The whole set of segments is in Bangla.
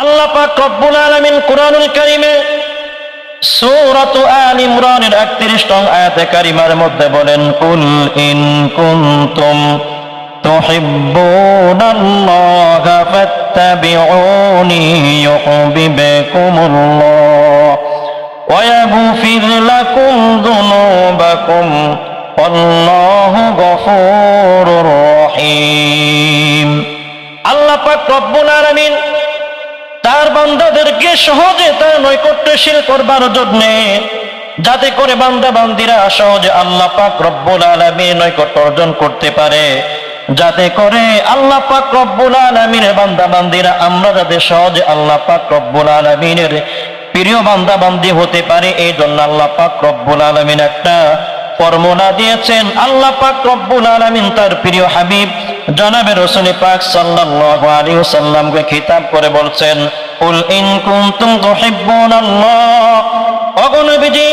আল্লাহ পাক রব্বুল আলামিন কুরআনুল কারীমে সূরাত আল ইমরানের একত্রিশ টং আয়াতে কারিমার মধ্যে বলেন, কুল ইন কুনতুম তুহিব্বুনাল্লাহ ফাত্তাবিউনি ইউহিব্বুকুমুল্লাহ ওয়া ইয়াগফির লাকুম যুনুবাকুম আল্লাহু গফুরুর রহিম। আল্লাহ পাক রব্বুল আলামিন তার বান্দাদেরকে সহজে তার নৈকট্যশীল করবার জন্য। যাতে করে বান্দা বান্দিরা সহজে আল্লাহ পাক রব্বুল আলমীর নৈকট্য অর্জন করতে পারে। যাতে করে আল্লাহ পাক রব্বুল আলমিনের বান্দা বান্দিরা, আমরা যাতে সহজে আল্লাহ পাক রব্বুল আলমিনের প্রিয় বান্দা বান্দি হতে পারে, এই জন্য আল্লাহ পাক রব্বুল আলমিন একটা ফর্মুলা দিয়েছেন। আল্লাহ পাক রব্বুল আলামিন তার প্রিয় হাবিব জনাবে রসুল পাক সাল্লাল্লাহু আলাইহি ওয়াসাল্লামকে খিতাব করে বলছেন কুল ইন কুনতুম তুহিব্বুনাল্লাহ ওগো নবীজি,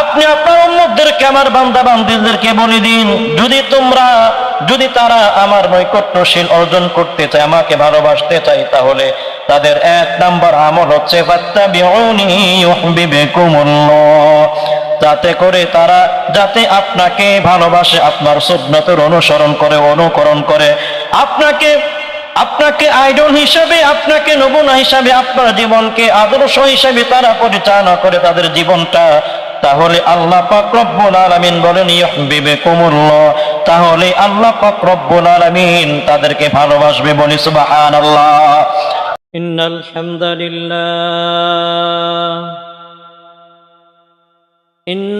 আপনি আপনার উম্মতদেরকে, আমার বান্দা বান্দিদেরকে বলে দিন, যদি তোমরা, যদি তারা আমার নৈকট্যশীল অর্জন করতে চায়, আমাকে ভালোবাসতে চাই তাহলে তাদের এক নাম্বার আমল হচ্ছে যাতে করে তারা, যাতে আপনাকে ভালোবাসে, আপনার সুন্নতের অনুসরণ করে, অনুকরণ করে, আপনাকে আপনাকে আইডল হিসাবে, আপনাকে নমুনা হিসাবে, আপনার জীবনকে আদর্শ হিসাবে তারা পরিচালনা করে তাদের জীবনটা। তাহলে আল্লাহ পাক আলমিন বলেন ইহবিবে তাহলে আল্লাহ পাক আলমিন তাদেরকে ভালোবাসবে বলি, সুবহানাল্লাহ। ইন্নাল হামদুলিল্লাহ। ইন্ন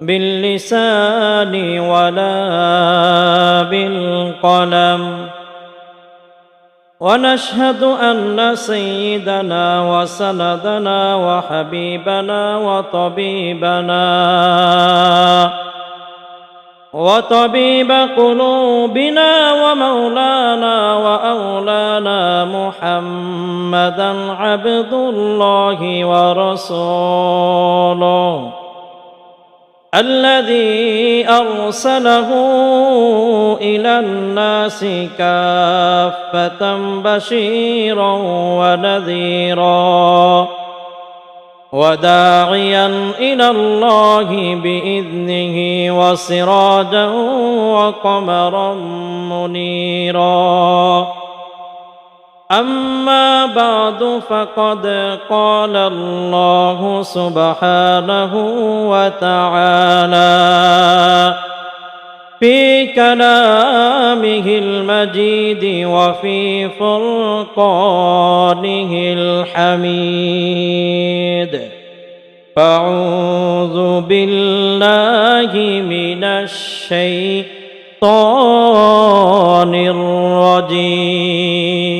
باللسان ولا بالقلم. ونشهد أن سيدنا وسندنا وحبيبنا وطبيبنا وطبيب قلوبنا ومولانا وأولانا محمدا عبد الله ورسوله. الذي أرسله إلى الناس كافة بشيرا ونذيرا وداعيا إلى الله بإذنه وسراجا وقمرا منيرا أما بعد فقد قال الله سبحانه وتعالى في كلامه المجيد وفي فرقانه الحميد. فأعوذ بالله من الشيطان الرجيم.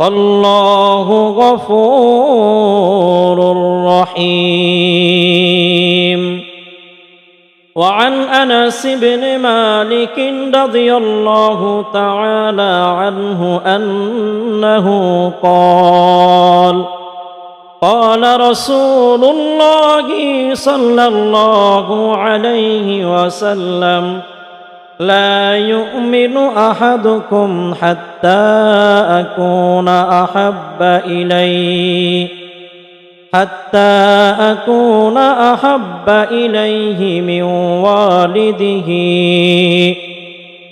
والله غفور رحيم. وعن أنس بن مالك رضي الله تعالى عنه أنه قال قال رسول الله صلى الله عليه وسلم لا يؤمن أحدكم حتى أكون أحب إليه. حتى أكون أحب إليه من والده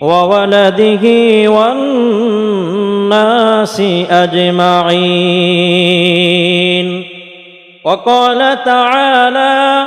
وولده والناس أجمعين. وقال تعالى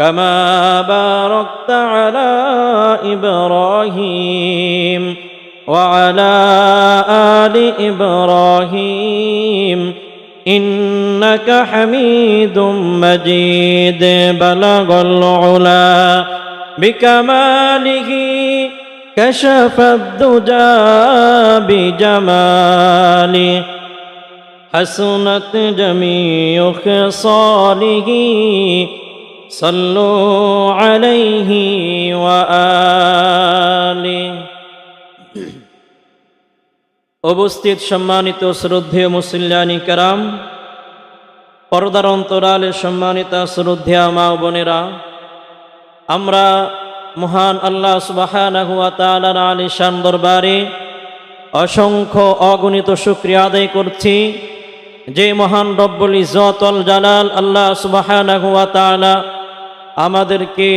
كما باركت على إبراهيم وعلى آل إبراهيم إنك حميد مجيد. بلغ العلا بكماله كشف الدجى بجماله. حسنت جميع خصاله صلوا عليه وآله উপস্থিত সম্মানিত শ্রদ্ধেয় মুসল্লানি কারাম পর্দার অন্তরালে সম্মানিত শ্রদ্ধেয়া মা ও বোনেরা আমরা মহান আল্লাহ সুবাহানাহু ওয়া তাআলার আলিশান দরবারে অসংখ্য অগণিত শুকরিয়া আদায় করছি যে মহান রব্বুল ইজ্জতুল জালাল আল্লাহ সুবাহানাহু ওয়া তাআলা আমাদেরকে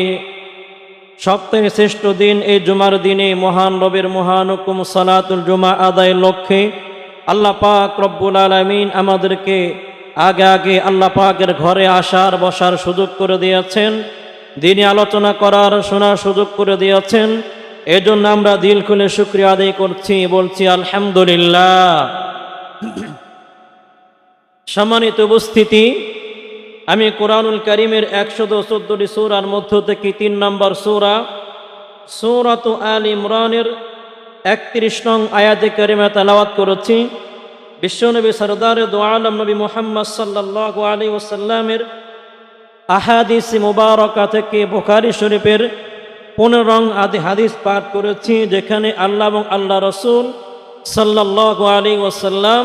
সপ্তাহের শ্রেষ্ঠ দিন, এই জুমার দিনে মহান রবের মহান হুকুম সালাতুল জুমা আদায়ের লক্ষ্যে আল্লাহ পাক রব্বুল আলামিন আমাদেরকে আগে আগে আল্লাহ পাকের ঘরে আসার, বসার সুযোগ করে দিয়েছেন। দিনে আলোচনা করার, শোনার সুযোগ করে দিয়েছেন। এজন্য আমরা দিল খুলে শুক্রিয়া আদায় করছি, বলছি আলহামদুলিল্লাহ। সম্মানিত উপস্থিতি আমি কোরআনুল করিমের একশো চোদ্দটি সৌরার মধ্য থেকে তিন নম্বর সৌরা, সৌরাত আল ইমরানের একত্রিশ নং আয়াতে করিমে তালাওয়াত করেছি। বিশ্বনবী সরদার দোয়ালম নবী মোহাম্মদ সাল্লাহ আলী ওসাল্লামের আহাদিস মুবারকা থেকে বোখারি শরীফের পনেরো রং আদি হাদিস পাঠ করেছি, যেখানে আল্লাহ এবং আল্লাহ রসুল সাল্লাহ আলী ওসাল্লাম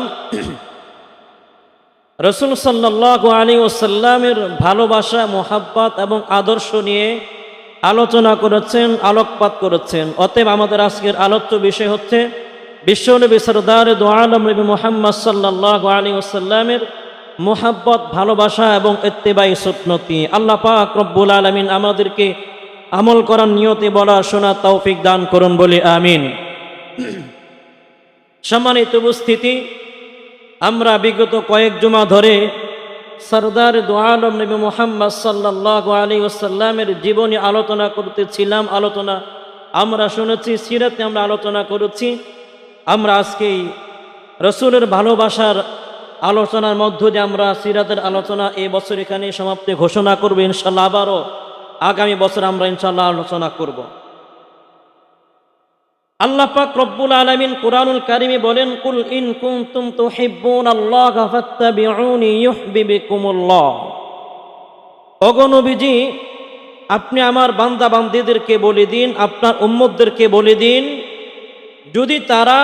রসুল সাল্লাহ আলী ওসাল্লামের ভালোবাসা, মোহাব্বত এবং আদর্শ নিয়ে আলোচনা করেছেন, আলোকপাত করেছেন। অতএব আমাদের আজকের আলোচ্য বিষয় হচ্ছে, বিশ্বনবী সরদার দোয়ালম নবী মোহাম্মদ সাল্লাহ আলী ওসাল্লামের মোহাব্বত, ভালোবাসা এবং এত্তেবাই সুতনতি আল্লাহ পাক রব্বুল আলমিন আমাদেরকে আমল করার নিয়তে বলা শোনা তৌফিক দান করুন বলে, আমিন। সম্মানিত উপস্থিতি আমরা বিগত কয়েক জমা ধরে সরদার দোয়ালম নবী মোহাম্মদ সাল্লাহ আলী ওসাল্লামের জীবনী আলোচনা করতেছিলাম, আলোচনা আমরা শুনেছি, সিরাতে আমরা আলোচনা করেছি। আমরা আজকেই রসুলের ভালোবাসার আলোচনার মধ্য দিয়ে আমরা সিরাতের আলোচনা এই বছর এখানে সমাপ্তি ঘোষণা করব, ইনশাল্লাহ আবারও আগামী বছর আমরা ইনশাল্লাহ আলোচনা করব। আল্লাহ পাক রব্বুল আলামিন কুরআনুল কারিমে বলেন, কুল ইন কুনতুম তুহিব্বুন আল্লাহ ফাত্তাবিউনি ইউহিব্বুকুমুল্লাহ। ওগো নবীজি, আপনি আমার বান্দা বান্দীদেরকে বলে দিন, আপনার উম্মতদেরকে বলে দিন, যদি তারা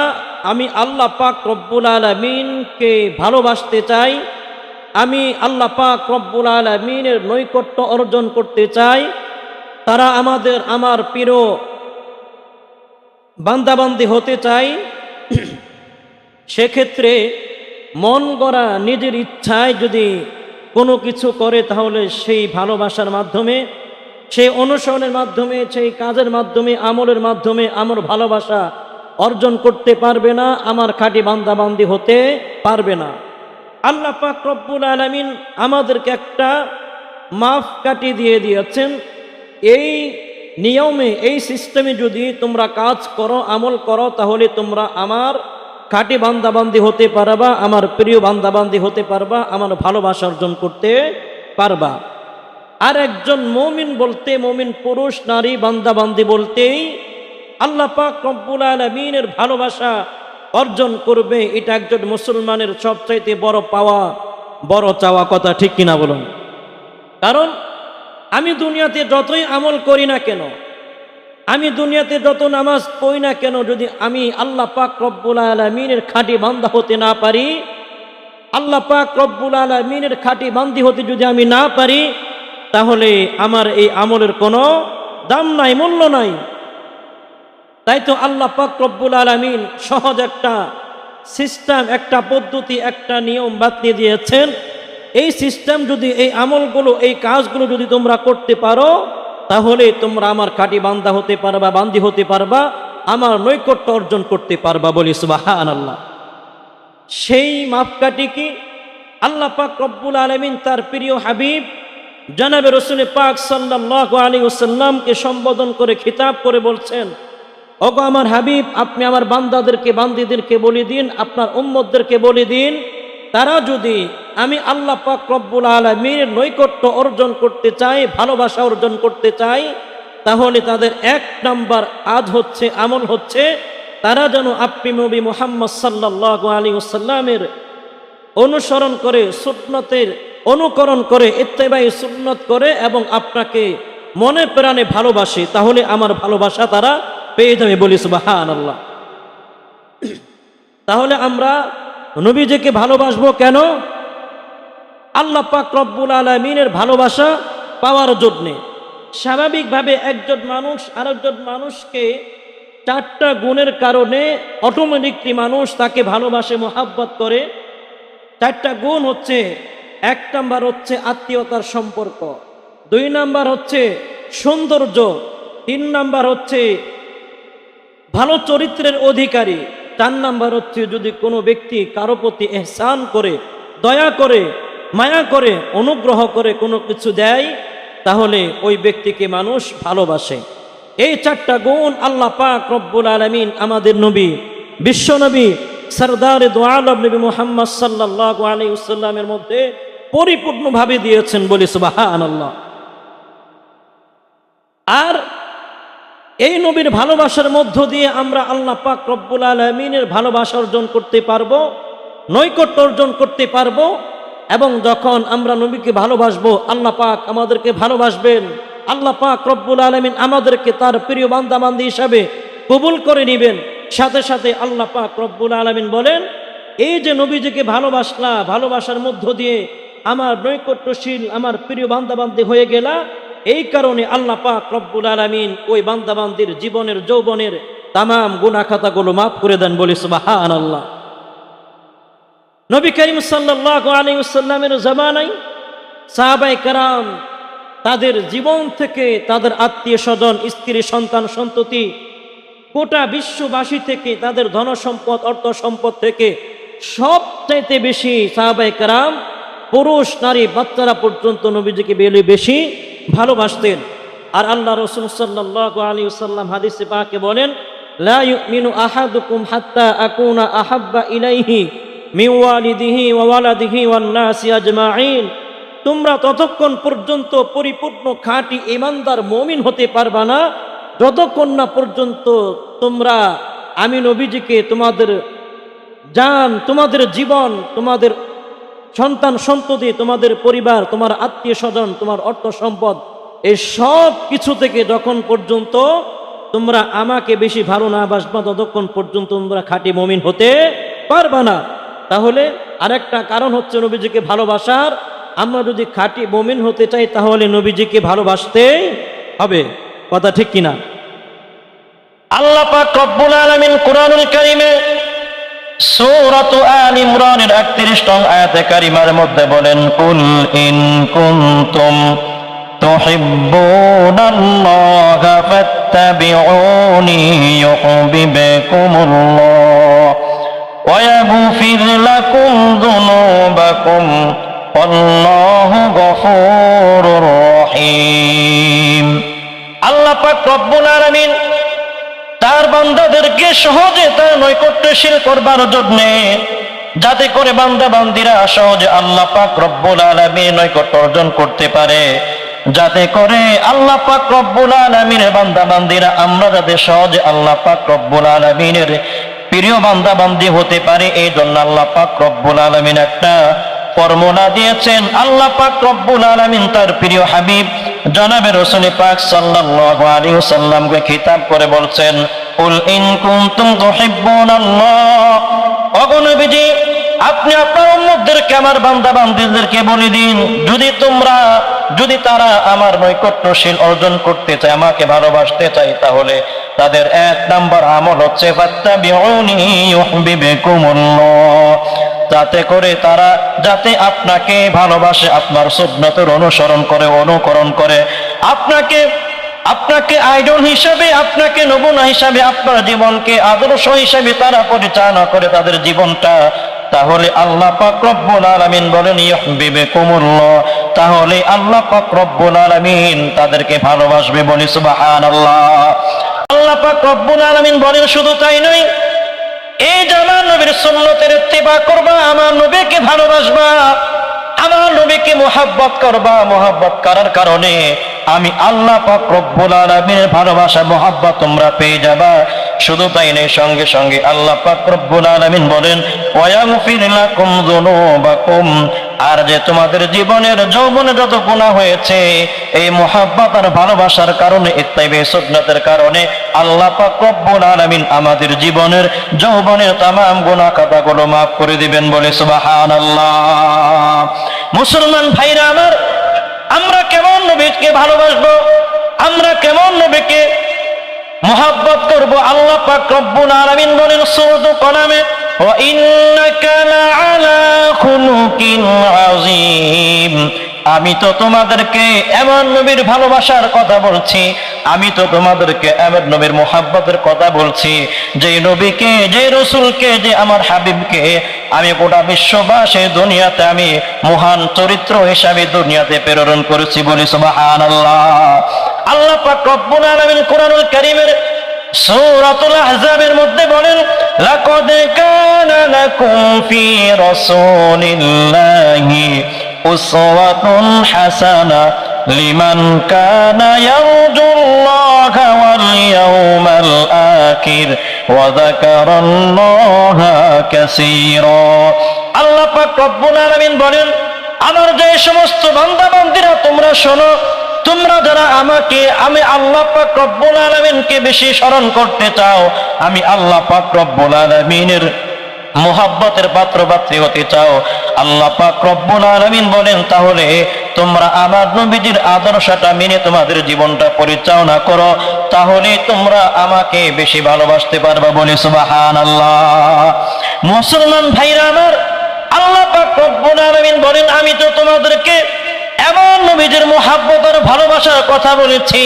আমি আল্লাহ পাক রব্বুল আলমিনকে ভালোবাসতে চাই, আমি আল্লাহ পাক রব্বুল আলমিনের নৈকট্য অর্জন করতে চাই, তারা আমাদের, আমার প্রিয় বান্দাবান্দি হতে চাই, সেক্ষেত্রে মন গড়া নিজের ইচ্ছায় যদি কোনো কিছু করে, তাহলে সেই ভালোবাসার মাধ্যমে, সেই অনুসরণের মাধ্যমে, সেই কাজের মাধ্যমে, আমলের মাধ্যমে আমার ভালোবাসা অর্জন করতে পারবে না, আমার খাঁটি বান্দাবান্দি হতে পারবে না। আল্লাহ পাক রব্বুল আলমিন আমাদেরকে একটা মাফ কাটি দিয়ে দিয়েছেন। এই নিয়মে এই সিস্টেমে যদি তোমরা কাজ করো, আমল করো, তাহলে তোমরা আমার খাঁটি বান্দাবান্দি হতে পারবা, আমার প্রিয় বান্দাবান্দি হতে পারবা, আমার ভালোবাসা অর্জন করতে পারবা। আর একজন মমিন বলতে, মমিন পুরুষ, নারী বান্দা বান্দি বলতেই আল্লাহ পাক রব্বুল আলমিনের ভালোবাসা অর্জন করবে, এটা একজন মুসলমানের সবচাইতে বড় পাওয়া, বড় চাওয়া কথা, ঠিক কিনা বলুন? কারণ আমি দুনিয়াতে যতই আমল করি না কেন, আমি দুনিয়াতে যত নামাজ পড়ি না কেন, যদি আমি আল্লাহ পাক রব্বুল আলমিনের খাঁটি বান্দা হতে না পারি, আল্লাহ পাক রব্বুল আলমিনের খাঁটি বান্দি হতে যদি আমি না পারি, তাহলে আমার এই আমলের কোনো দাম নাই, মূল্য নাই। তাই তো আল্লাহ পাক রব্বুল আলমিন সহজ একটা সিস্টেম একটা পদ্ধতি, একটা নিয়ম বাতলিয়ে দিয়েছেন। এই সিস্টেম যদি, এই আমলগুলো, এই কাজগুলো যদি তোমরা করতে পারো, তাহলে তোমরা আমার খাঁটি বান্দা হতে পারবা, বান্দি হতে পারবা, আমার নৈকট্য অর্জন করতে পারবা বলি সুবাহান আল্লাহ সেই মাপকাঠি কি? আল্লাহ পাক রব্বুল আলমিন তার প্রিয় হাবিব, জানাবে রসুল পাক সাল্লাহ আলী ওসাল্লামকে সম্বোধন করে খিতাব করে বলছেন, ওগো আমার হাবিব, আপনি আমার বান্দাদেরকে, বান্দিদেরকে বলে দিন, আপনার উম্মদদেরকে বলে দিন তারা যদি আমি আল্লাহ পাক রব্বুল আলমীর নৈকট্য অর্জন করতে চাই, ভালোবাসা অর্জন করতে চাই, তাহলে তাদের এক নাম্বার আজ হচ্ছে, আমল হচ্ছে, তারা যেন আপনি নবী মোহাম্মদ সাল্লাহ আলী ওসাল্লামের অনুসরণ করে, সুন্নতের অনুকরণ করে, ইত্তেবাই সুন্নত করে এবং আপনাকে মনে প্রাণে ভালোবাসে, তাহলে আমার ভালোবাসা তারা পেয়ে যাবে বলি সুবাহান আল্লাহ তাহলে আমরা নবীজিকে ভালোবাসবো কেন? আল্লাহ পাক রব্বুল আলমিনের ভালোবাসা পাওয়ার জন্যে। স্বাভাবিকভাবে একজন মানুষ আরেকজন মানুষকে চারটা গুণের কারণে অটোমেটিকলি মানুষ তাকে ভালোবাসে, মোহাব্বত করে। চারটা গুণ হচ্ছে, এক নাম্বার হচ্ছে আত্মীয়তার সম্পর্ক, দুই নাম্বার হচ্ছে সৌন্দর্য, তিন নাম্বার হচ্ছে ভালো চরিত্রের অধিকারী চার নাম্বার হচ্ছে যদি কোনো ব্যক্তি কারও প্রতি এহসান করে, দয়া করে, মায়া করে, অনুগ্রহ করে কোনো কিছু দেয়, তাহলে ওই ব্যক্তিকে মানুষ ভালোবাসে। এই চারটা গুণ আল্লাহ পাক রব্বুল আলমিন আমাদের নবী, বিশ্ব নবী সরদার দোয়ালব নবী মোহাম্মদ সাল্লাহ আলী উসাল্লামের মধ্যে পরিপূর্ণভাবে দিয়েছেন বলি সুবাহান আল্লাহ আর এই নবীর ভালোবাসার মধ্য দিয়ে আমরা আল্লাহ পাক রব্বুল আলমিনের ভালোবাসা অর্জন করতে পারব, নৈকট্য অর্জন করতে পারব, এবং যখন আমরা নবীকে ভালোবাসবো, আল্লাহ পাক আমাদেরকে ভালোবাসবেন। আল্লাহ পাক রব্বুল আলমিন আমাদেরকে তার প্রিয় বান্দা বান্দি হিসাবে কবুল করে নেবেন। সাথে সাথে আল্লাহ পাক রব্বুল আলমিন বলেন, এই যে নবীজিকে ভালোবাসলা, ভালোবাসার মধ্য দিয়ে আমার নৈকট্যশীল, আমার প্রিয় বান্দাবান্দি হয়ে গেলা এই কারণে আল্লাহ পাক রব্বুল আলমিন ওই বান্দাবান্দির জীবনের, যৌবনের তামাম গুনা খাতাগুলো মাফ করে দেন বলি সুবাহান আল্লাহ নবী করিম সাল্লাহ আলী সাল্লামের জামানাই সাহাবাই কারাম তাদের জীবন থেকে তাদের আত্মীয় স্বজন, স্ত্রী, সন্তান, সন্ততি গোটা বিশ্ববাসী থেকে, তাদের ধন সম্পদ অর্থ সম্পদ থেকে সবচাইতে বেশি সাহাবাই কারাম পুরুষ, নারী, বাচ্চারা পর্যন্ত নবীজিকে বেলে বেশি ভালোবাসতেন। আর আল্লাহ রসুল সাল্লাহ আলী সাল্লাম হাদিসে পাকে বলেন, লা আহাদুকুম হাত্তা ওয়ালাদিহি তোমরা ততক্ষণ পর্যন্ত পরিপূর্ণ খাঁটি ইমানদার মমিন হতে পারবা না। যতক্ষণ না পর্যন্ত তোমরা আমি নবীজিকে তোমাদের জান, তোমাদের জীবন, তোমাদের সন্তান সন্ততি, তোমাদের পরিবার, তোমার আত্মীয় স্বজন, তোমার অর্থ সম্পদ, এই সব কিছু থেকে যখন পর্যন্ত তোমরা আমাকে বেশি ভালো না বাসবা ততক্ষণ পর্যন্ত তোমরা খাঁটি মমিন হতে পারবা না। তাহলে আরেকটা কারণ হচ্ছে নবীজিকে ভালোবাসার। আমরা যদি খাঁটি মমিন হতে চাই, তাহলে নবীজিকে ভালোবাসতে হবে। কথা ঠিক কিনা? আল্লাহ পাক রব্বুল আলামিন কোরআনুল কারীমে সূরাত আল ইমরানের 31 নং আয়াতে কারিমার মধ্যে বলেন, কুল ইন কুনতুম তুহিব্বুনাল্লাহ ফাত্তাবিউনি ইউহিব্বুকুমুল্লাহ ওয়া ইয়াগফির লাকুম যুনুবাকুম ওয়াল্লাহু গফুরুর রহিম। আল্লাহ পাক তার বান্দাদেরকে সহজে তার নৈকট্যশীল করবার জন্য, যাতে করে বান্দা বান্দিরা সহজে আল্লাহ পাক রব্বুল আলামিন নৈকট্য অর্জন করতে পারে। যাতে করে আল্লাহ পাক রব্বুল আলামিনের বান্দা বান্দিরা, আমরা যাতে সহজে আল্লাহ পাক রব্বুল আলামিনের প্রিয় বান্দা বান্দি হতে পারে, এই জন্য আল্লাহ পাক রব্বুল আলামিন একটা ফর্মুলা দিয়েছেন। আল্লাহ পাক রব্বুল আলামিন তার প্রিয় হাবিব জনাবে রসুল পাক সাল্লাল্লাহু আলাইহি ওয়াসাল্লামকে খিতাব করে বলছেন কুল ইন কুনতুম তুহিব্বুনাল্লাহ ওগো নবীজি, আপনি আপনার উম্মতদেরকে, আমার বান্দা বান্দিদেরকে বলে দিন, যদি তোমরা, যদি তারা আমার নৈকট্যশীল অর্জন করতে চায়, আমাকে ভালোবাসতে চায়, তাহলে তাদের এক নাম্বার আমল হচ্ছে যাতে করে তারা, যাতে আপনাকে ভালোবাসে, আপনার সুন্নতের অনুসরণ করে, অনুকরণ করে, আপনাকে আপনাকে আইডল হিসাবে, আপনাকে নমুনা হিসাবে, আপনার জীবনকে আদর্শ হিসাবে তারা পরিচালনা করে তাদের জীবনটা। তাহলে আল্লাহ পাক আলামিন বলেন ইউহিব্বুকুমুল্লাহ তাহলে আল্লাহ পাক রব্বুল তাদেরকে ভালোবাসবে বলি, সুবহানাল্লাহ। আল্লাহ পাক রব্বুল আলামিন বলেন, শুধু তাই নয়, এই আমার নবীর সুন্নতের ইত্তেবা করবা, আমার নবীকে ভালোবাসবা, আমার নবীকে মোহাব্বত করবা। মোহাব্বত করার কারণে আমি আল্লাহ পাক ভালোবাসা, মোহাব্বত তোমরা পেয়ে যাবা। শুধু তাই নেই সঙ্গে সঙ্গে আল্লাহ পাক আলামিন বলেন আর যে তোমাদের জীবনের যৌবনে যত গুনাহ হয়েছে, এই মোহাব্বত আর ভালোবাসার কারণে ইত্তাইবে সুন্নতের কারণে আল্লাহ পাক রব্বুল আলামিন আমাদের জীবনের যৌবনের তামাম গুনাহ খাতাগুলো মাফ করে দিবেন বলে, সুবহানাল্লাহ। মুসলমান ভাইরা আমার আমরা কেমন নবীকে ভালোবাসবো? আমরা কেমন নবীকে মহাব্বত করব? আল্লাহ পাক রব্বুল আলামিন বলেন সূরাত কলামে ওয়া ইন্নাকা লাআলা খুলুকিন আযীম। আমি তো তোমাদেরকে এমন নবীর ভালোবাসার কথা বলছি, আমি তো তোমাদেরকে এমন নবীর মোহাব্বতের কথা বলছি, যে নবীকে, যে রসুলকে, যে আমার হাবিবকে আমি গোটা বিশ্ববাসী দুনিয়াতে আমি মহান চরিত্র হিসাবে দুনিয়াতে প্রেরণ করেছি বলি সুবহানাল্লাহ। আল্লাহ পাক রব্বুল কোরআনুল কারীমের সূরাতুল মধ্যে বলেন কানা লাকুম ফি উসওয়াতুন হাসানা লিমান কানা ইয়ারজুল্লাহা ওয়াল ইয়াউমাল আখির ওয়া যাকারাল্লাহা কাসীরা। আল্লাহ পাক রব্বুল আলামিন বলেন, আমার যে সমস্ত বান্দা বান্দিরা তোমরা শোনো, তোমরা যারা আমাকে, আমি আল্লাহ পাক রব্বুল আলামিনকে বেশি স্মরণ করতে চাও, আমি আল্লাহ পাক রব্বুল আলামিনের মোহাব্বতের পাত্র পাত্রী হতে চাও, আল্লাহ পাক রব্বুল আলামিন বলেন, তাহলে তোমরা আমার নবীজির আদর্শটা মেনে তোমাদের জীবনটা পরিচালনা করো, তাহলে তোমরা আমাকে বেশি ভালোবাসতে পারবা বলে সুবহানাল্লাহ। মুসলমান ভাইরা আমার, আল্লাহ পাক রব্বুল আলামিন বলেন, আমি তো তোমাদেরকে এমন নবীজির মোহাব্বতের ভালোবাসার কথা বলেছি,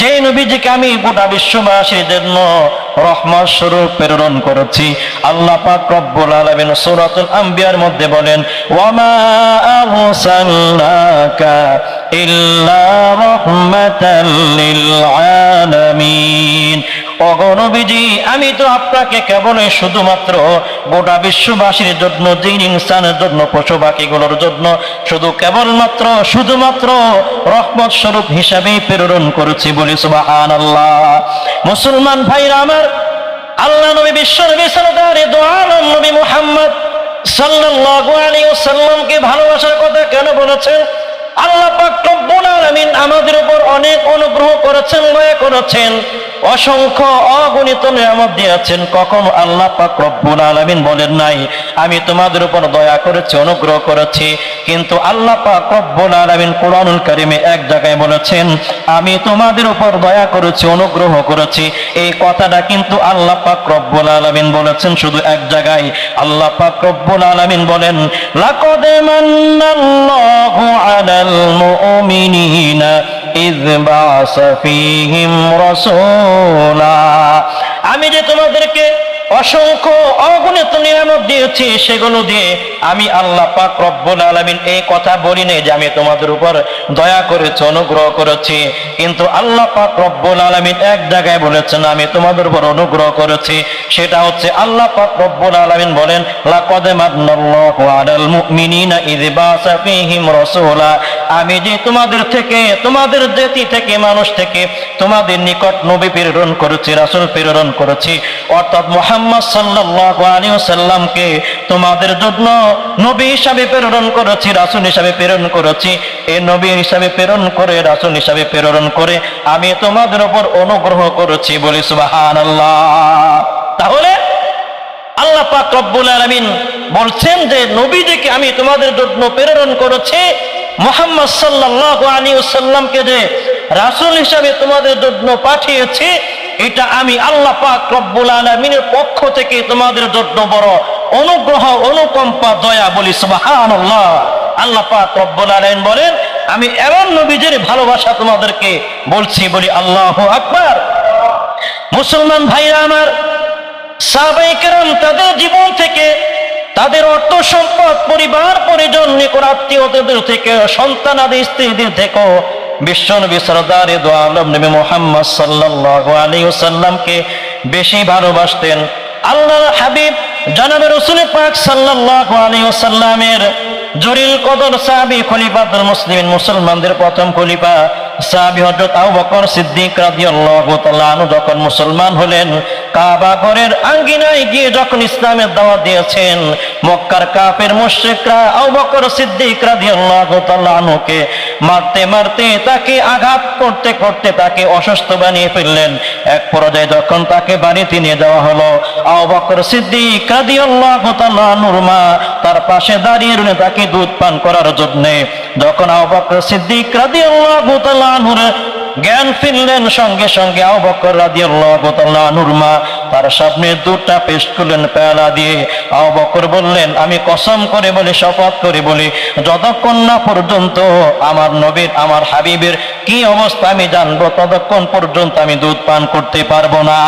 যে নবীজিকে আমি গোটা বিশ্ববাসীর জন্য রহমত স্বরূপ প্রেরণ করেছি। আল্লাহ পাক রব্বুল আলামিন সূরাতুল আম্বিয়ার মধ্যে বলেন, ওয়ামা আরসালনাকা ইল্লা রাহমাতাল লিল আলামিন। অগণবীজি আমি তো আপনাকে কেবল শুধুমাত্র গোটা বিশ্ববাসীর জন্য জিন ইনসানের জন্য পশু পাখিগুলোর জন্য, শুধু কেবলমাত্র, শুধুমাত্র রহমত স্বরূপ হিসাবেই প্রেরণ করেছি বলি সুবহানাল্লাহ। মুসলমান ভাইরা আমার, আল্লাহ নবী বিশ্ব নবী সরদারে দোয়ালম নবী মুহাম্মদ সাল্লাল্লাহু আলাইহি ওয়াসাল্লামকে ভালোবাসার কথা কেন বলেছেন? আল্লাহ পাক আমাদের উপর অনেক অনুগ্রহ করেছেন, দয়া করেছেন। অসংখ্য অগণিত নিয়ামত দিয়েছেন। কখনো আল্লাহ পাক রব্বুল আলামিন বলেন নাই, আমি তোমাদের উপর দয়া করেছি, অনুগ্রহ করেছি। কিন্তু আল্লাহ পাক রব্বুল আলামিন কোরআনুল কারিমে এক জায়গায় বলেছেন, আমি তোমাদের উপর দয়া করেছি, অনুগ্রহ করেছি। এই কথাটা কিন্তু আল্লাহ পাক রব্বুল আলামিন বলেছেন শুধু এক জায়গায়। আল্লাহ পাক রব্বুল আলামিন বলেন, লাকাদ মান্নাল্লাহু আলাল মুমিনিনা إذ بعث فيهم رسولا আমি যে তোমাদেরকে অসংখ্য অগণিত নিয়ামত দিয়েছি সেগুলো দিয়ে আমি আল্লাহ পাক রব্বুল আলামিন এই কথা বলি নাই যে আমি তোমাদের উপর দয়া করেছি, অনুগ্রহ করেছি। কিন্তু আল্লাহ পাক রব্বুল আলামিন এক জায়গায় বলেছেন, আমি তোমাদের উপর অনুগ্রহ করেছি। সেটা হচ্ছে আল্লাহ পাক রব্বুল আলামিন বলেন আমি যে তোমাদের থেকে, তোমাদের জাতি থেকে, মানুষ থেকে তোমাদের নিকট নবী প্রেরণ করেছি, রাসূল প্রেরণ করেছি। অর্থাৎ মুহাম্মদ সাল্লাল্লাহু আলাইহি ওয়াসাল্লামকে তোমাদের জন্য নবী হিসাবে প্রেরণ করেছি, রাসূল হিসাবে প্রেরণ করেছি। এই নবী হিসাবে প্রেরণ করে, রাসূল হিসাবে প্রেরণ করে আমি তোমাদের উপর অনুগ্রহ করেছি, বলি সুবহানাল্লাহ। তাহলে আল্লাহ পাক রব্বুল আলামিন বলছেন যে নবীজিকে আমি তোমাদের জন্য প্রেরণ করেছি, মোহাম্মদ সাল্লাল্লাহু আলাইহি ওয়াসাল্লামকে যে রাসূল হিসাবে তোমাদের জন্য পাঠিয়েছি এটা আমি আল্লাহ পাক রব্বুল আলামিনের পক্ষ থেকে তোমাদের জন্য বড় অনুগ্রহ, অনুকম্পা, দয়া বলি সুবহানাল্লাহ। আল্লাহ পাক রব্বুল আলামিন বলেন, আমি এমন নবীজির ভালোবাসা তোমাদেরকে বলছি বলি আল্লাহ আকবার। মুসলমান ভাইরা আমার সাহাবাইকেরাম তাদের জীবন থেকে তাদের অর্থ সম্পদ, পরিবার, পরিজন নিকট আত্মীয়দের থেকে, সন্তান আদি, স্ত্রীদের থেকেও বিশ্ব নবী সরদার আলম নবী মোহাম্মদ সাল্লাল্লাহু আলাইহি ওয়াসাল্লামকে বেশি ভালোবাসতেন। আল্লাহর হাবিব জনাবে রসুল পাক সাল্লাল্লাহু আলাইহি ওয়াসাল্লামের জরিল কদর সাহাবী খলিফাতুল মুসলিমিন মুসলমানদের প্রথম খলিফা সাহাবী হযরত আবু বকর সিদ্দিক রাদিয়াল্লাহু তাআলা যখন মুসলমান হলেন কাবা ঘরের আঙ্গিনায় গিয়ে যখন ইসলামের দাওয়াত দিয়েছেন, মক্কার কাফের মুশরিকরা আবু বকর সিদ্দিক রাদিয়াল্লাহু তাআলা আনহুকে মারতে মারতে তাকে আঘাত করতে করতে তাকে অসুস্থ বানিয়ে ফেললেন। এক পর্যায়ে যখন তাকে বাড়িতে নিয়ে যাওয়া হলো, আবু বকর সিদ্দিক রাদিয়াল্লাহু তাআলা আনহুর মা তার পাশে দাঁড়িয়ে রইলেন তাকে দুধ পান করার জন্য। যখন আবু বকর সিদ্দিক রাদিয়াল্লাহু তাআলা আনহুর জ্ঞান ফিরলেন সঙ্গে সঙ্গে তার সামনে দুটা পেশ করলেন পেয়ালা দিয়ে। বকর বললেন, আমি কসম করে বলি, শপথ করে বলি, যতক্ষণ না পর্যন্ত আমার নবীর, আমার হাবিবের কি অবস্থা আমি জানব, ততক্ষণ পর্যন্ত আমি দুধ পান করতে পারব না।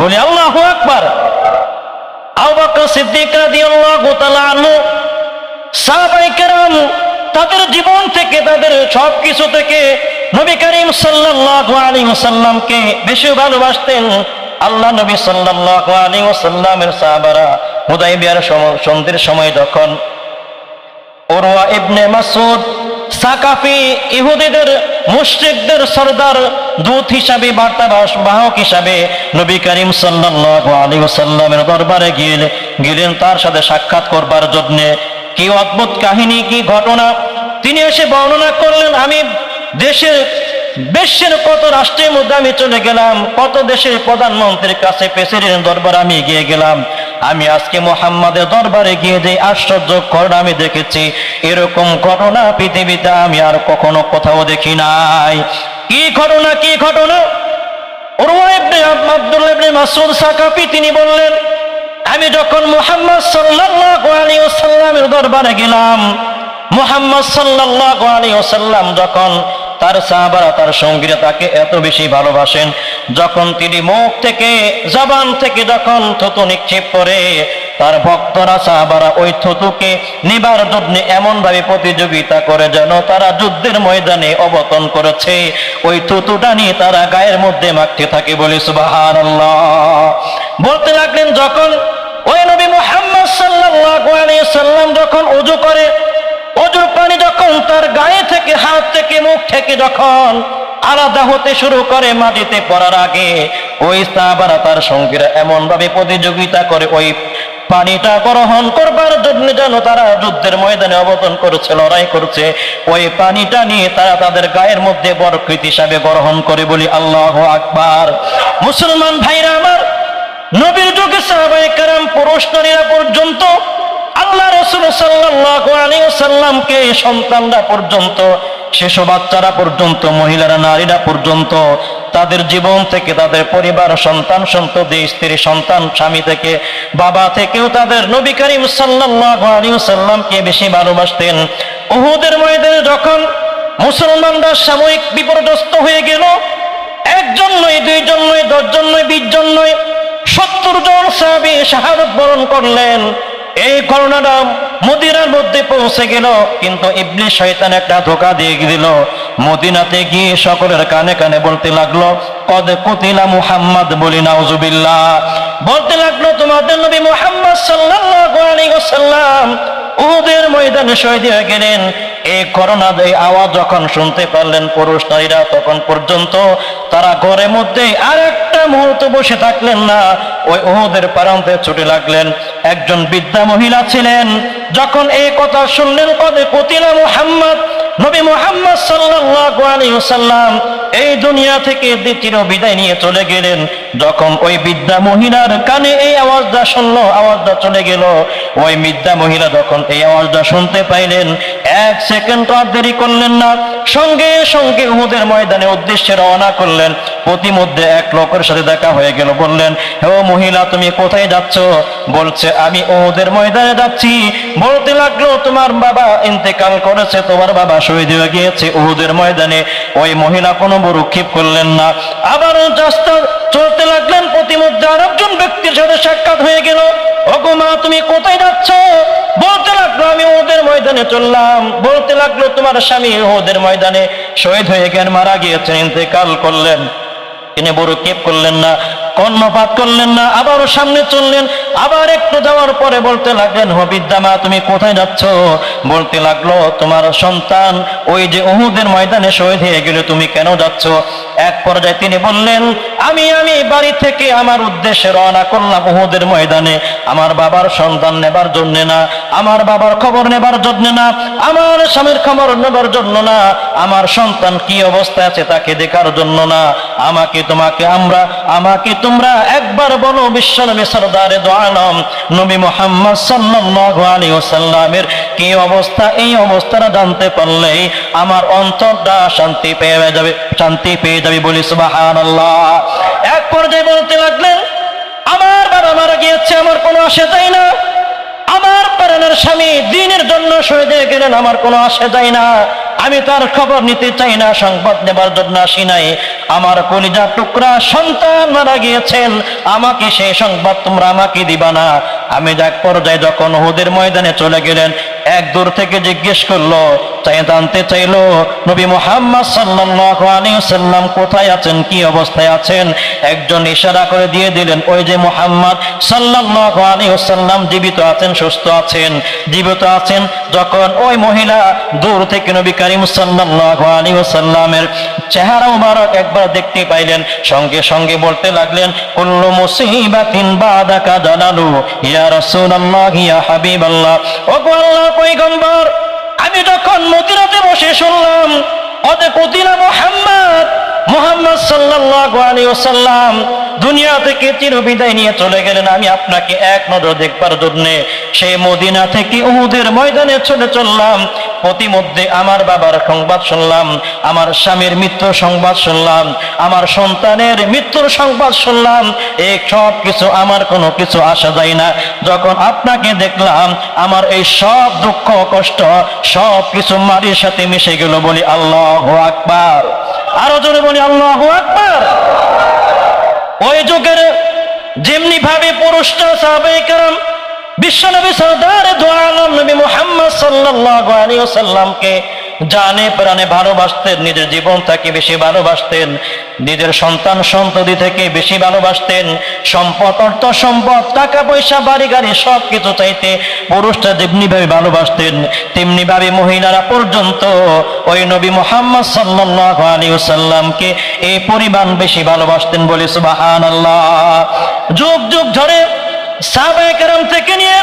বলি, আল্লাহু আকবার। আবু বকর সিদ্দিক রাদিয়াল্লাহু তাআলা আনহু, সাহাবায়ে কেরাম তাদের জীবন থেকে, তাদের সব কিছু থেকে নবী করিম সাল্লাল্লাহু আলাইহি ওয়াসাল্লামকে বেশি ভালোবাসতেন আল্লাহ নবী সাল্লাল্লাহু আলাইহি ওয়াসাল্লামের সাহাবারা হুদাইবিয়ার সম- সন্ধির সময় যখন সাক্ষাৎ করবার জন্য। কি অদ্ভুত কাহিনী, কি ঘটনা। তিনি এসে বর্ণনা করলেন, আমি দেশের, বিশ্বের কত রাষ্ট্রের মধ্যে আমি চলে গেলাম, কত দেশের প্রধানমন্ত্রীর কাছে প্রেসিডেন্ট দরবার আমি গিয়ে গেলাম। আমি আজকে মোহাম্মদের দরবারে গিয়ে যে আশ্চর্য ঘটনা আমি দেখেছি, এরকম ঘটনা পৃথিবীতে আমি আর কখনো কোথাও দেখি নাই। কি ঘটনা কি ঘটনা? তিনি বললেন আমি যখন মুহাম্মদ ওয়াসাল্লামের দরবারে গেলাম, মুহাম্মদ আলাইহি ওয়াসাল্লাম যখন তার সাহাবারা, তার সঙ্গীরা তাকে এত বেশি ভালোবাসেন, যখন তিনি মুখ থেকে, জবান থেকে যখন থুতু নিক্ষেপ করে তার ভক্তরা, সাহাবারা ওই থুতুকে নিবার জন্য এমন ভাবে প্রতিযোগিতা করে যেন তারা যুদ্ধের ময়দানে অবতন করেছে, ওই থুতুটা নিয়ে তারা গায়ের মধ্যে মাখতে থাকে বলে সুবাহান বলতে লাগলেন, যখন ওই নবী মুহাম্মদ সাল্লাল্লাহু আলাইহি সাল্লাম যখন উজু করে অজুর পানি যখন তার গায়ে থেকে, হাত থেকে, মুখ থেকে যখন আলাদা হতে শুরু করে মাটিতে পড়ার আগে, ওই সাহাবারা তার সঙ্গীরা এমন ভাবে প্রতিযোগিতা করে ওই পানিটা গ্রহণ করবার জন্য যেন তারা যুদ্ধের ময়দানে অবতন করেছে, লড়াই করছে, ওই পানিটা নিয়ে তারা তাদের গায়ের মধ্যে বরকৃত হিসাবে গ্রহণ করে বলি, আল্লাহ আকবার। মুসলমান ভাইরা আমার নবীর যুগে সাহাবাই কারাম পুরুষ নারীরা পর্যন্ত আল্লাহ রসুল সাল্লামকে সন্তানরা পর্যন্ত, শিশু বাচ্চারা পর্যন্ত, মহিলারা নারীরা পর্যন্ত, তাদের জীবন থেকে তাদের পরিবার, সন্তান সন্ততি, স্ত্রী সন্তান, স্বামী থেকে, বাবা থেকেও তাদের নবী করিম সাল্লামকে বেশি ভালোবাসতেন। উহুদের ময়দানে যখন মুসলমানরা সাময়িক বিপর্যস্ত হয়ে গেল, একজন নয়, দুইজন নয়, দশজন নয় বিশ জন নয় সত্তর জন সাহাবি শাহাদত বরণ করলেন। এই করোনাটা মদিনার মধ্যে পৌঁছে গেল, কিন্তু ইবলিশ শয়তান একটা ধোকা দিয়ে দিল। মদিনাতে গিয়ে সকলের কানে কানে বলতে লাগল, কদ কুতিলা মুহাম্মদ বলি, নাউজুবিল্লাহ। বলতে লাগল, তোমাদের নবী মুহাম্মদ সাল্লাল্লাহু আলাইহি ওয়াসাল্লাম উহুদের ময়দানে শহীদ হয়ে গেলেন। এই করোনা এই আওয়াজ যখন শুনতে পারলেন পুরুষ নারীরা, তখন পর্যন্ত তারা ঘরের মধ্যে আর একটা মুহূর্ত বসে থাকলেন না। ওই উহুদের প্রান্তে ছুটে লাগলেন একজন বৃদ্ধা মহিলা ছিলেন। যখন এই কথা শুনলেন কদে কতিলা মুহাম্মদ, নবী মুহাম্মদ সাল্লাল্লাহু আলাইহি এই দুনিয়া থেকে দ্বিতীয় বিদায় নিয়ে চলে গেলেন। যখন ওই বৃদ্ধা মহিলার কানে এই আওয়াজটা শুনলো, আওয়াজটা চলে গেল। ওই বৃদ্ধা মহিলা যখন এই আওয়াজটা শুনতে পাইলেন, এক সেকেন্ড আর দেরি করলেন না। সঙ্গে সঙ্গে উহুদের ময়দানে উদ্দেশ্যে রওনা করলেন। প্রতিমধ্যে এক লোকের সাথে দেখা হয়ে গেল, বললেন হে মহিলা, তুমি কোথায় যাচ্ছ? বলছে, আমি উহুদের ময়দানে যাচ্ছি। বলতে লাগল, তোমার বাবা ইন্তেকাল করেছে, তোমার বাবা শহীদ হয়ে গিয়েছে উহুদের ময়দানে। ওই মহিলা কোনো বরুক্ষেপ করলেন না। আবারও রাস্তা চলতে লাগলেন প্রতিমধ্যে আরেকজন ব্যক্তির সাথে সাক্ষাৎ হয়ে গেল। ওগো মা, তুমি কোথায় যাচ্ছ? বলতে লাগল, আমি ওদের ময়দানে চললাম। বলতে লাগল, তোমার স্বামী ওদের ময়দানে শহীদ হয়ে গেন মারা গিয়েছেন, ইন্তেকাল করলেন। তিনি বড় কেপ করলেন না, কর্ণপাত করলেন না, আবারও সামনে চললেন। আবার একটু যাওয়ার পরে বলতে লাগলেন হ বিদ্যামা তুমি কোথায় যাচ্ছ? বলতে লাগল, তোমার সন্তান ওই যে অহুদের ময়দানে শহীদ হয়ে গেলে, তুমি কেন যাচ্ছ? এক পর্যায়ে তিনি বললেন, আমি আমি বাড়ি থেকে আমার উদ্দেশ্যে রওনা করলাম উহুদের ময়দানে। আমার বাবার সন্তান নেবার জন্য না, আমার বাবার খবর নেবার জন্য না, আমার স্বামীর খবর নেবার জন্য না, আমার সন্তান কি অবস্থায় আছে তাকে দেখার জন্য না। আমাকে তোমাকে আমরা, আমাকে তোমরা একবার বলো বিশ্বনবী সরদারে দোয়ালম নবী মোহাম্মদ সাল্লাল্লাহু আলাইহি ওয়াসাল্লামের কি অবস্থা, এই অবস্থাটা জানতে পারলেই আমার অন্তরটা শান্তি পেয়ে যাবে, শান্তি পেয়ে যাবে বলি সুবহানাল্লাহ। এক পর্যায়ে বলতে লাগলেন, আমার বাবা মারা গিয়েছে, আমার কোনো আসে যায় না। আমার প্রাণের স্বামী দিনের জন্য শহীদ গেলেন, আমার কোনো আসে যায় না। আমি তার খবর নিতে চাই না, সংবাদ নেবার জন্য আসি নাই। আমার কলিজা টুকরা সন্তান মারা গিয়েছেন, আমাকে সেই সংবাদ তোমরা আমাকে দিবা না। আমি এক পর্যায়ে যখন হুদের ময়দানে চলে গেলেন, এক দূর থেকে জিজ্ঞেস করল চাই জানতে চাইলো? নবী মোহাম্মদ সাল্লাম কোথায় আছেন? কি অবস্থায় আছেন? একজন ইশারা করে দিয়ে দিলেন, ওই যে মোহাম্মদ সাল্লাম জীবিত আছেন, সুস্থ আছেন। জীবিত আছেন যখন ওই মহিলা দূর থেকে নবী করিম সাল্লি ওসাল্লামের চেহারা মুবারক একবার দেখতে পাইলেন। সঙ্গে সঙ্গে বলতে লাগলেন, কুল্লু মুসিবাতিন বাদাকা জালালু ইয়া রাসূলুল্লাহ, ইয়া হাবিবাল্লাহ। ও আল্লাহ পয়গম্বর, আমি যখন মদিনাতে বসে শুনলাম অতে কুদিনা মুহাম্মদ মুহাম্মদ ওয়াসাল্লাম দুনিয়া থেকে চির বিদায় নিয়ে চলে গেলেন। আমি আপনাকে এক নজর দেখবার জন্যে সেই মদিনা থেকে উহুদের ময়দানে চলে চললাম। প্রতিমধ্যে আমার বাবার সংবাদ শুনলাম, আমার স্বামীর মৃত্যুর সংবাদ শুনলাম, আমার সন্তানের মৃত্যুর সংবাদ শুনলাম। এই সব কিছু আমার কোনো কিছু আসা যায় না। যখন আপনাকে দেখলাম, আমার এই সব দুঃখ, কষ্ট, সব কিছু মারির সাথে মিশে গেল বলি আল্লাহ আকবার। আরও জোরে বলি, আল্লাহ আকবার। ওই যুগের যেমনি ভাবে পুরুষটা সাবেকরাম কেরাম বিশ্বনবী সরদার দোয়ালম নবী মুহাম্মদ সাল্লাল্লাহু আলাইহি ওয়াসাল্লামকে জানে প্রাণে ভালোবাসতেন, নিজের জীবন থেকে বেশি ভালোবাসতেন, নিজের সন্তান সন্ততি থেকে বেশি ভালোবাসতেন, সম্পদ, অর্থ, সম্পদ, টাকা, পয়সা, বাড়ি, গাড়ি সব কিছু চাইতে পুরুষরা যেমনি ভাবে ভালোবাসতেন তেমনি ভাবে মহিলারা পর্যন্ত ওই নবী মোহাম্মদ সাল্লাল্লাহু আলাইহি ওয়াসাল্লামকে এই পরিমাণ বেশি ভালোবাসতেন বলে সুবহানাল্লাহ। যুগ যুগ ধরে সাহাবায়ে কেরাম থেকে নিয়ে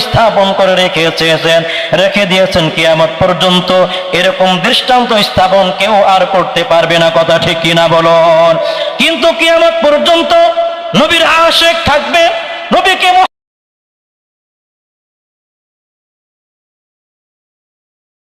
স্থাপন করে রেখেছেন, রেখে দিয়েছেন কিয়ামত পর্যন্ত। এরকম দৃষ্টান্ত স্থাপন কেউ আর করতে পারবে না, কথা ঠিক কিনা বলুন। কিন্তু কিয়ামত পর্যন্ত নবীর আশেক থাকবে